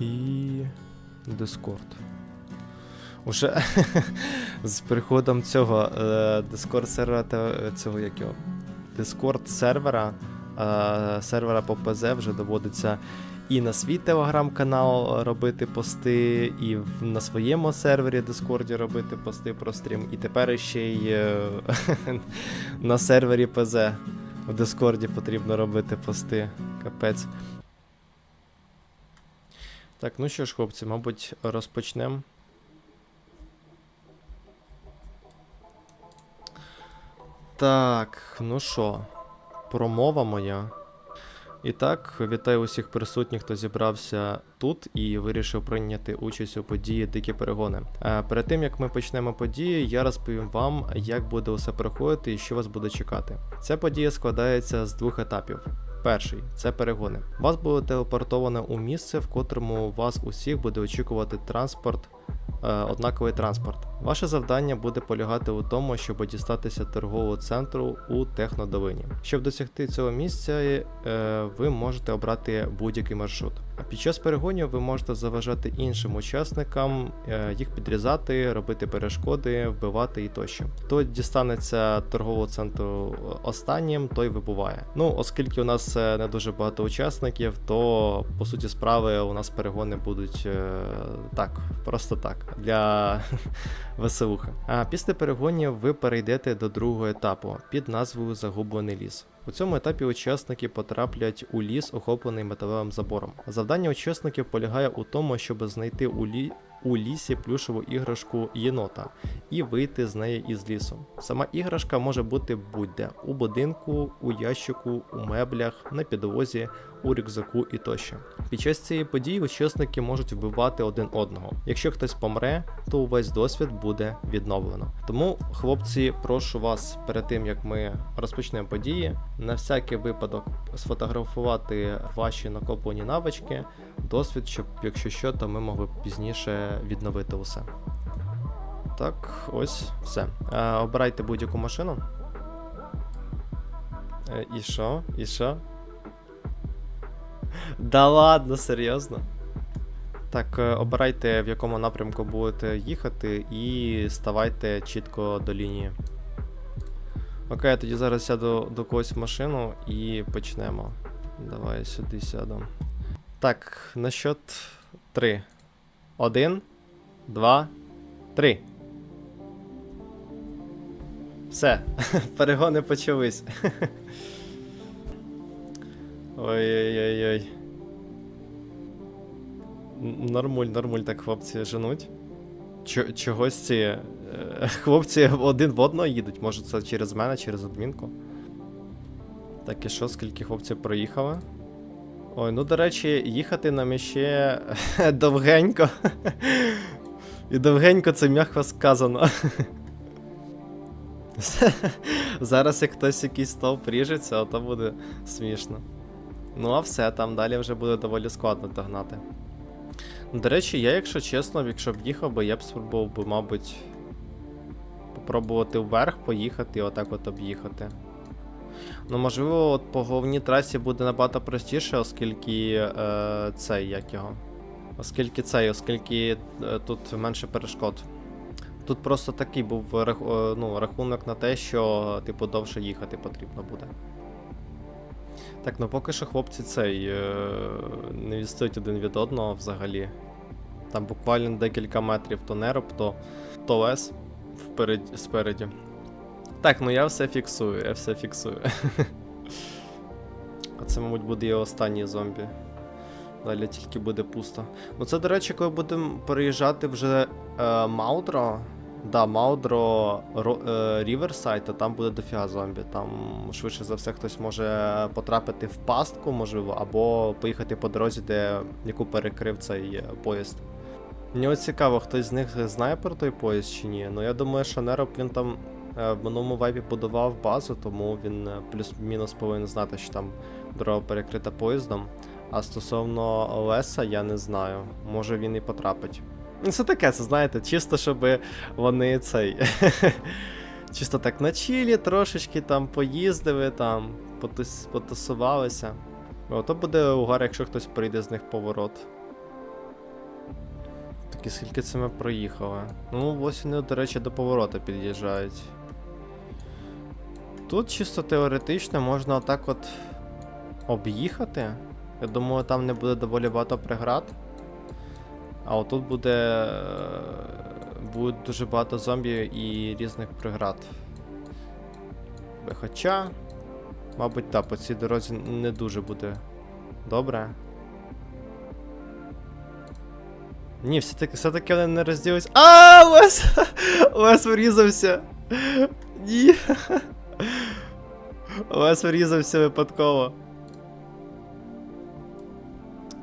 і Discord. Уже з приходом цього е, Discord сервера та цього як його. Discord сервера, е, сервера по ПЗ вже доводиться і на свій телеграм-канал робити пости, і на своєму сервері Discord робити пости про стрім, і тепер ще й е, на сервері ПЗ в Дискорді потрібно робити пости. Капець. Так, ну що ж, хлопці, мабуть, розпочнемо. Так, ну що, промова моя. І так, вітаю усіх присутніх, хто зібрався тут і вирішив прийняти участь у події Дикі перегони. Е, перед тим як ми почнемо події, я розповім вам, як буде усе проходити і що вас буде чекати. Ця подія складається з двох етапів. Перший це перегони. Вас буде телепортовано у місце, в котрому вас усіх буде очікувати транспорт, е, однаковий транспорт. Ваше завдання буде полягати у тому, щоб дістатися торгового центру у Технодовині. Щоб досягти цього місця, е, ви можете обрати будь-який маршрут. Під час перегонів ви можете заважати іншим учасникам, е, їх підрізати, робити перешкоди, вбивати і тощо. Хто дістанеться торгового центру останнім, той вибуває. Ну, оскільки у нас е, не дуже багато учасників, то по суті справи у нас перегони будуть е, так, просто так, для веселуха. А після перегонів ви перейдете до другого етапу під назвою Загублений ліс. У цьому етапі учасники потраплять у ліс, охоплений металевим забором. Завдання учасників полягає у тому, щоб знайти у, лі... у лісі плюшеву іграшку єнота і вийти з неї із лісу. Сама іграшка може бути будь-де у будинку, у ящику, у меблях, на підлозі, у рюкзаку і тощо. Під час цієї події учасники можуть вбивати один одного. Якщо хтось помре, то увесь досвід буде відновлено. Тому, хлопці, прошу вас перед тим як ми розпочнемо події, на всякий випадок сфотографувати ваші накоплені навички, досвід, щоб якщо що, то ми могли пізніше відновити усе. Так, ось, все. Е, обирайте будь-яку машину. Е, і що? І що? Да ладно, серйозно. Так, е, обирайте, в якому напрямку будете їхати, і ставайте чітко до лінії. Окей, я тоді зараз сяду до когось в машину і почнемо. Давай сюди сяду. Так, на счет 3. Один, два, три. Все, перегони почались. Ой-ой-ой-ой. Нормуль, нормуль так хлопці женуть. Чо- чогось ці е, хлопці один в одного їдуть. Може це через мене, через адмінку. Так і що, скільки хлопців проїхали? Ой, ну до речі, їхати нам іще довгенько. І довгенько це м'яко сказано. Зараз як хтось якийсь стовп ріжеться, а то буде смішно. Ну а все, там далі вже буде доволі складно догнати. Ну, До речі, я, якщо чесно, якщо б їхав би, я б спробував би, мабуть, попробувати вверх поїхати і отак от об'їхати. Ну, можливо, от по головній трасі буде набагато простіше, оскільки е, цей, як його. Оскільки цей, оскільки е, тут менше перешкод. Тут просто такий був е, ну, рахунок на те, що, типу, довше їхати потрібно буде. Так, ну поки що хлопці цей е, не відстають один від одного взагалі. Там буквально декілька метрів то нероб, то, то лес вперед, спереді. Так, ну я все фіксую, я все фіксую. А це, мабуть, буде і останній зомбі. Далі тільки буде пусто. Ну це, до речі, коли будемо переїжджати вже е, Маудро. Да, Маудро Ро- Ріверсайд, то там буде дофіга зомбі. Там швидше за все хтось може потрапити в пастку, можливо, або поїхати по дорозі, де яку перекрив цей е, поїзд. Мені цікаво, хтось з них знає про той поїзд чи ні. Ну я думаю, що Нероб він там е, в минулому вайпі будував базу, тому він е, плюс-мінус повинен знати, що там дорога перекрита поїздом. А стосовно Леса, я не знаю. Може він і потрапить. Ну, це таке, це знаєте, чисто, щоб вони цей. чисто так на чилі трошечки там поїздили, там потус, потусувалися. О, то буде угар, якщо хтось прийде з них поворот. Так і скільки це ми проїхали? Ну, ось вони, до речі, до поворота під'їжджають. Тут чисто теоретично можна отак от об'їхати. Я думаю, там не буде доволі багато преград. А отут буде. е, Буде дуже багато зомбі і різних преград. Хоча, мабуть, так, по цій дорозі не дуже буде добре. Ні, все-таки все-таки вони не розділились. А, Лес! Лес врізався! Ні. Лес врізався випадково.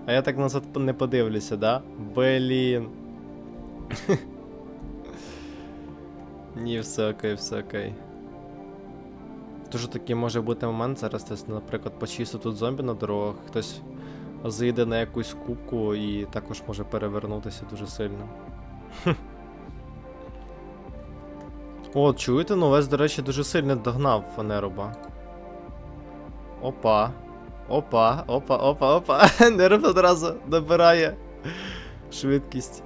А я так назад не подивлюся, да? Блін. Ні, все окей, все окей. Дуже такий може бути момент зараз, хтось, наприклад, почистив тут зомбі на дорогах, хтось заїде на якусь кубку і також може перевернутися дуже сильно. О, чуєте, ну Вес, до речі, дуже сильно догнав Неруба. Опа. Опа, опа, опа, опа. Неруб одразу набирає швидкість.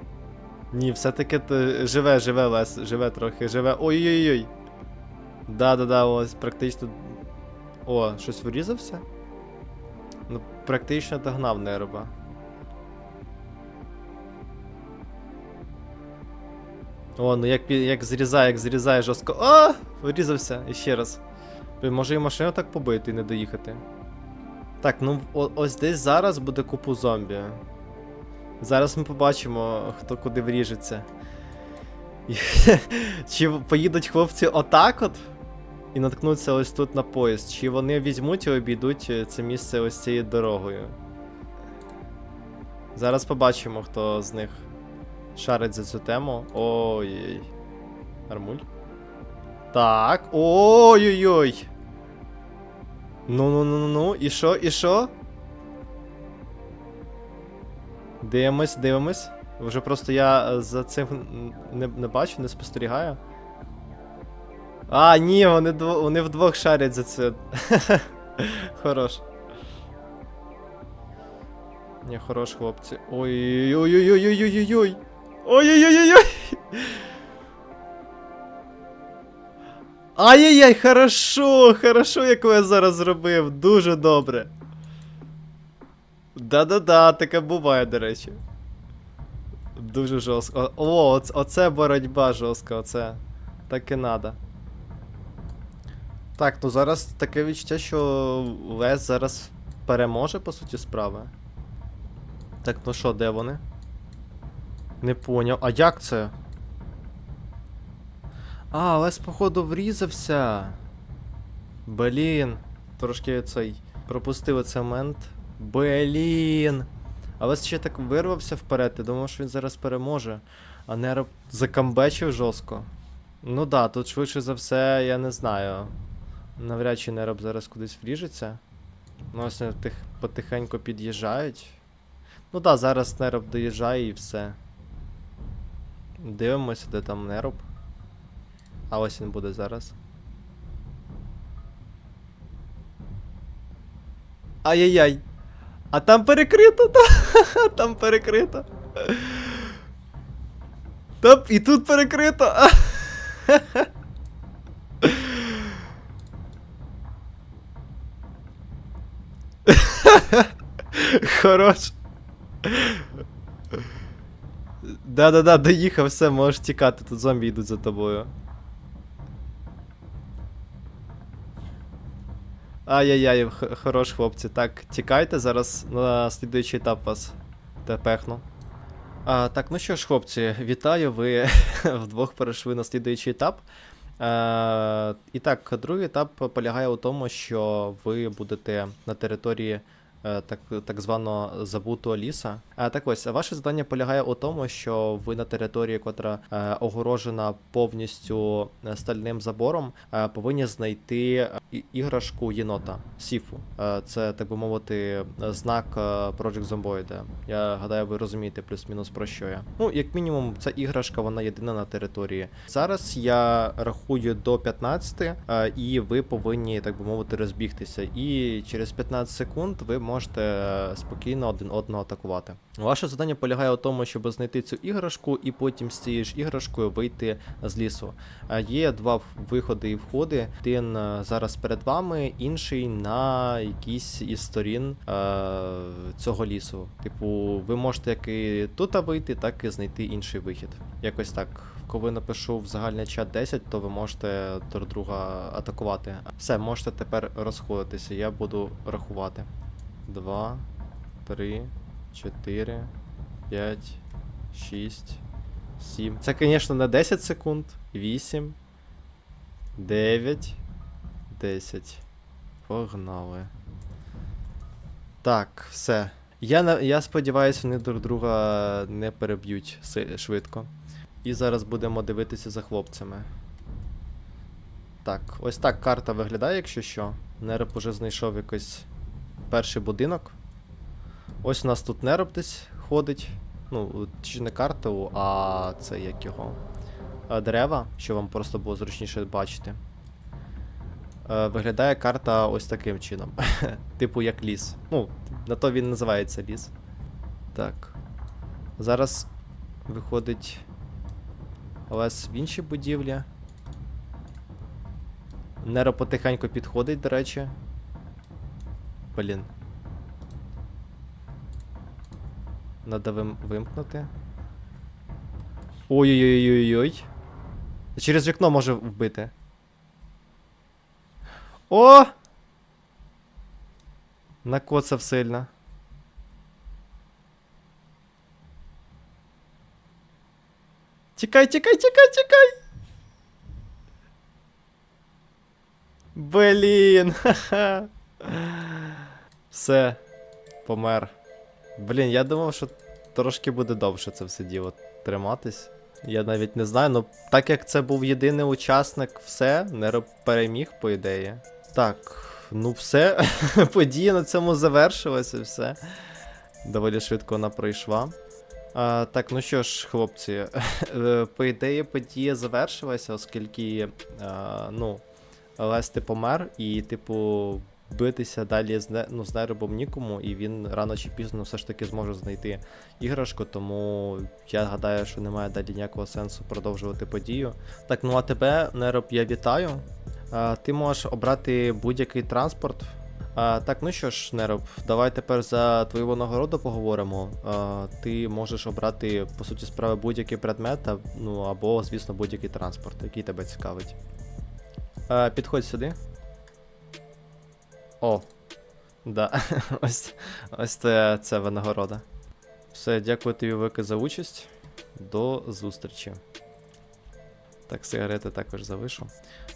Ні, все-таки живе, живе Лес, живе трохи, живе. Ой-ой-ой. Да-да-да, ось практично. О, щось вирізався? Ну, практично догнав Неруба. О, ну як, як зрізає, як зрізає жорстко. А! Вирізався, і ще раз. Може і машину так побити і не доїхати. Так, ну ось десь зараз буде купу зомбі. Зараз ми побачимо, хто куди вріжеться. Чи поїдуть хлопці отак от? І наткнуться ось тут на поїзд. Чи вони візьмуть і обійдуть е, це місце ось цією дорогою? Зараз побачимо, хто з них шарить за цю тему. Ой-ой. Армуль. Так. Ой-ой-ой. Ну-ну-ну-ну. І що, і що? Дивимось, дивимось. Вже просто я е, за цим не, не бачу, не спостерігаю. А, ні, вони, дво, вони вдвох шарять за це. Хорош. Ні, хорош, хлопці. Ой-ой-ой-ой-ой-ой-ой-ой. Ой-ой-ой-ой-ой. Ай-яй-яй, хорошо, хорошо, яку я зараз зробив. Дуже добре. Да-да-да, таке буває, до речі. Дуже жорстко. О, оц- оце боротьба жорстка, оце. Так і надо. Так, ну зараз таке відчуття, що Лес зараз переможе, по суті, справи. Так, ну що, де вони? Не поняв. А як це? А, Лес, походу, врізався. Блін. Трошки цей. Пропустив цей момент. Блін. А Лес ще так вирвався вперед, я думав, що він зараз переможе. А Нероб закамбечив жорстко. Ну да, тут швидше за все, я не знаю. Навряд чи Нероб зараз кудись вріжеться. Ну, ось тих, потихеньку під'їжджають. Ну да, зараз Нероб доїжджає і все. Дивимося, де там Нероб. А ось він буде зараз. Ай-яй-яй. А там перекрито, та? Там перекрито. Там і тут перекрито. Хорош. Да-да-да, доїхав, все, можеш тікати, тут зомбі йдуть за тобою. Ай-яй-яй, хорош, хлопці. Так, тікайте, зараз на слідуючий етап вас тепехну. А, так, ну що ж, хлопці, вітаю, ви вдвох перейшли на слідуючий етап. Е, і так, другий етап полягає у тому, що ви будете на території е, так, так званого забутого ліса. Е, так ось, ваше завдання полягає у тому, що ви на території, котра е, огорожена повністю е, стальним забором, повинні знайти іграшку єнота Сіфу. Е, Це, так би мовити, знак е, Project Zomboid. Я гадаю, ви розумієте плюс-мінус про що я. Ну, як мінімум, ця іграшка вона єдина на території. Зараз я рахую до 15, е, і ви повинні, так би мовити, розбігтися. І через 15 секунд ви можете спокійно один одного атакувати. Ваше завдання полягає у тому, щоб знайти цю іграшку і потім з цією ж іграшкою вийти з лісу. Є два виходи і входи. Один зараз перед вами, інший на якійсь із сторін е, цього лісу. Типу, ви можете як і тут вийти, так і знайти інший вихід. Якось так. Коли напишу в загальний чат 10, то ви можете друг друга атакувати. Все, можете тепер розходитися. Я буду рахувати. Два, три, чотири, п'ять, шість, сім. Це, звісно, не 10 секунд. 8, 9, 10. Погнали. Так, все. Я, я сподіваюся, вони друг друга не переб'ють швидко. І зараз будемо дивитися за хлопцями. Так, ось так карта виглядає, якщо що. Нероб уже знайшов якийсь перший будинок. Ось у нас тут нероб десь ходить. Ну, чи не карту, а це як його. Е, Дерева, щоб вам просто було зручніше бачити. Е, Виглядає карта ось таким чином. типу як ліс. Ну, на то він називається ліс. Так. Зараз виходить Лес в іншій будівлі. Неро потихеньку підходить, до речі. Блін. Надо вим... вимкнути. Ой-ой-ой-ой-ой. Через вікно може вбити. О! Накоцав сильно. Тікай, тікай, тікай, тікай! Блін, ха-ха. Все, помер. Блін, я думав, що трошки буде довше це все діло триматись. Я навіть не знаю, ну так як це був єдиний учасник, все, не переміг, по ідеї. Так, ну все, подія на цьому завершилася, все. Доволі швидко вона пройшла. А, так, ну що ж, хлопці, е, по ідеї подія завершилася, оскільки, а, ну, Лести помер, і, типу, битися далі з, ну, з неробом нікому, і він рано чи пізно все ж таки зможе знайти іграшку, тому я гадаю, що немає далі ніякого сенсу продовжувати подію. Так, ну а тебе, нероб, я вітаю. А, ти можеш обрати будь-який транспорт. А, так, ну що ж, Нероб, давай тепер за твою нагороду поговоримо. А, ти можеш обрати, по суті, справи будь-який предмет, ну або, звісно, будь-який транспорт, який тебе цікавить. А, підходь сюди. О. Да. ось ось це, це винагорода. Все, дякую тобі велике за участь. До зустрічі. Так, сигарети також залишу.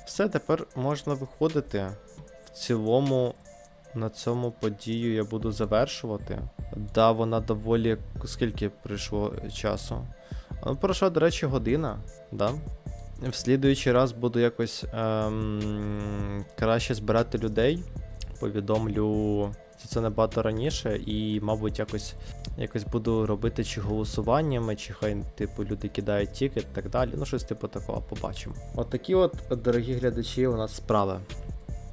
Все, тепер можна виходити. В цілому на цьому подію я буду завершувати. Да, вона доволі. Скільки прийшло часу? Ну, пройшла, до речі, година, да? В слідуючий раз буду якось ем, краще збирати людей. Повідомлю це набагато раніше, і, мабуть, якось, якось буду робити чи голосуваннями, чи хай, типу, люди кидають тікет і так далі. Ну, щось типу такого побачимо. От такі от, дорогі глядачі, у нас справи.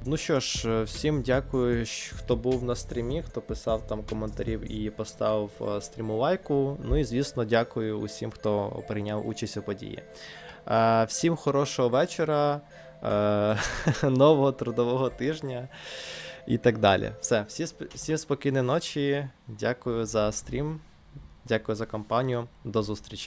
Ну що ж, е, всім дякую, хто був на стрімі, хто писав там коментарів і поставив е, стріму лайку. Ну і звісно, дякую усім, хто прийняв участь у події. Е, Всім хорошого вечора, нового трудового тижня і так далі. Все, всі, сп- всім спокійної ночі. Дякую за стрім, дякую за компанію. До зустрічі.